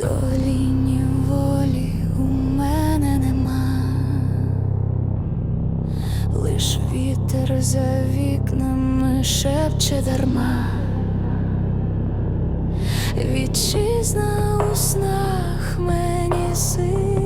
Доліні волі у мене нема, лиш вітер за вікнами шепче дарма, вітчизна у снах мені сила.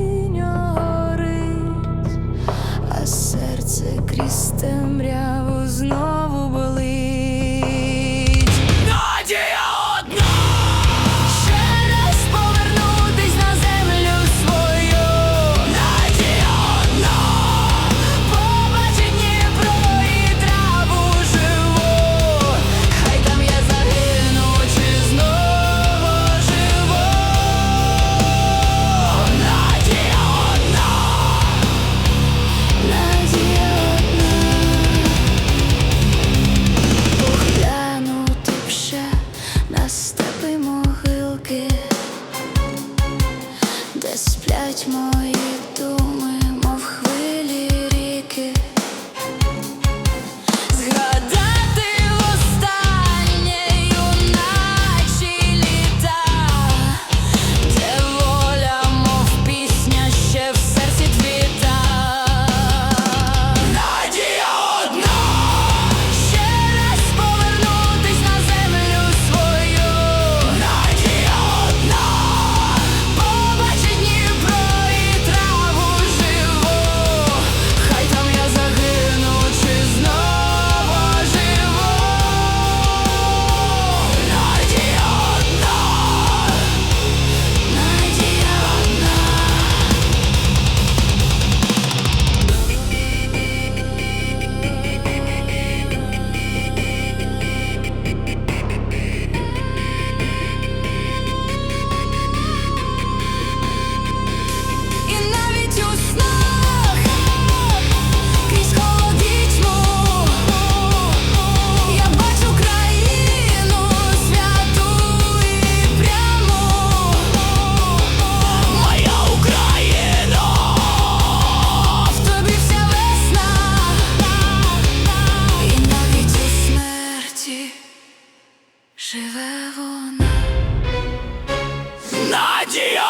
мої. живе вона надія.